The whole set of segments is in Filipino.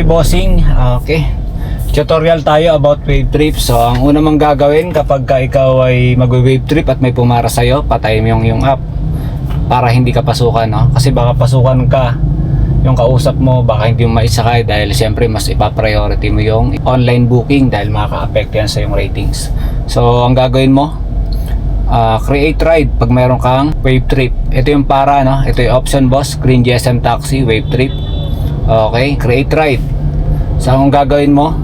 Okay, bossing. Okay. Tutorial tayo about wave trip. So, ang una mong gagawin kapag ka ikaw ay mag-wave trip at may pumara sa'yo, patayin mo yung, yung app para hindi ka pasukan, no? Kasi baka pasukan ka, yung kausap mo, baka hindi mo maisakay dahil siyempre mas ipa-priority mo yung online booking dahil makaka-affect yan sa yung ratings. So, ang gagawin mo, ah, create ride pag meron kang wave trip. Ito yung para, no? Ito yung option boss, Green GSM Taxi, wave trip. Okay, create ride. So, ang gagawin mo,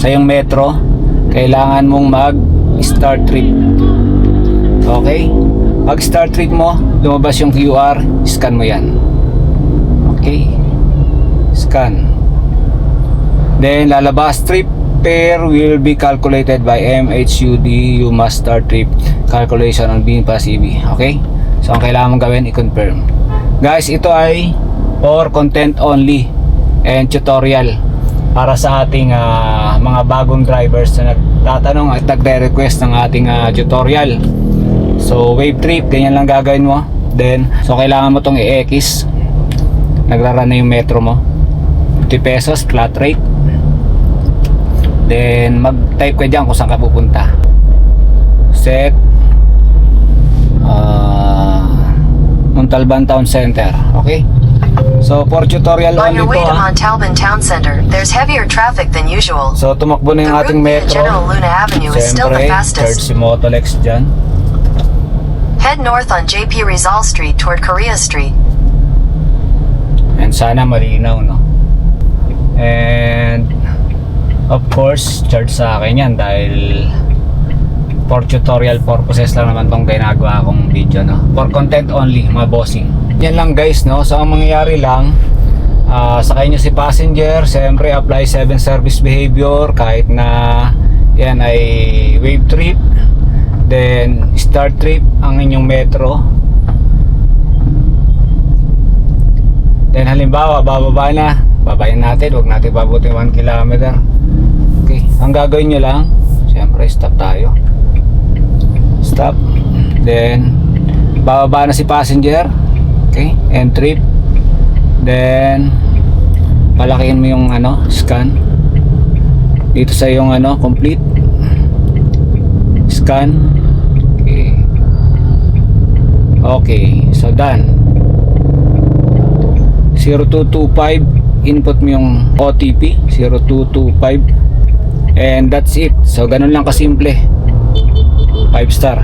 sa yung metro, kailangan mong mag-start trip. Okay? Pag start trip mo, lumabas yung QR, scan mo yan. Okay? Scan. Then, lalabas trip fare will be calculated by MHUD. You must start trip calculation on BINPA CB. Okay? So, ang kailangan mong gawin, i-confirm. Guys, ito ay for content only and tutorial para sa ating ah, mga bagong drivers na nagtatanong at nagre-request ng ating ah, tutorial. So, wave trip, ganyan lang gagawin mo. Then, so kailangan mo tong i-X. Nagrarun na yung metro mo. 50 pesos, flat rate. Then, mag-type ka dyan kung saan ka pupunta. Set. Uh, Montalban Town Center. Okay? So, for tutorial On only your way to to ah. Montalban Town Center, there's heavier traffic than usual. So, tumakbo na yung ating via metro. General Luna Avenue is still the Siyempre, church fastest. si Motolex dyan. Head north on JP Rizal Street toward Korea Street. And sana malinaw, no? And of course, charge sa akin yan dahil for tutorial purposes lang naman tong ginagawa kong video, no? For content only, mga bossing. Yan lang guys, no? So, ang mangyayari lang, ah sakay nyo si passenger, siyempre apply 7 service behavior kahit na yan ay wave trip then start trip ang inyong metro Then halimbawa, bababa na. Babayin natin, huwag natin pabutin 1 kilometer. Okay, ang gagawin nyo lang, siyempre stop tayo. Stop. Then, bababa na si passenger. Okay, trip. Then, palakihin mo yung ano, scan. Dito sa yung ano, complete. Scan. Okay. Okay, so done. 0225 input mo yung OTP 0225 and that's it so ganun lang kasimple 5 star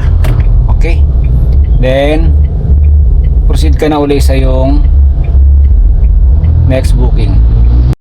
okay then proceed ka na uli sa yung next booking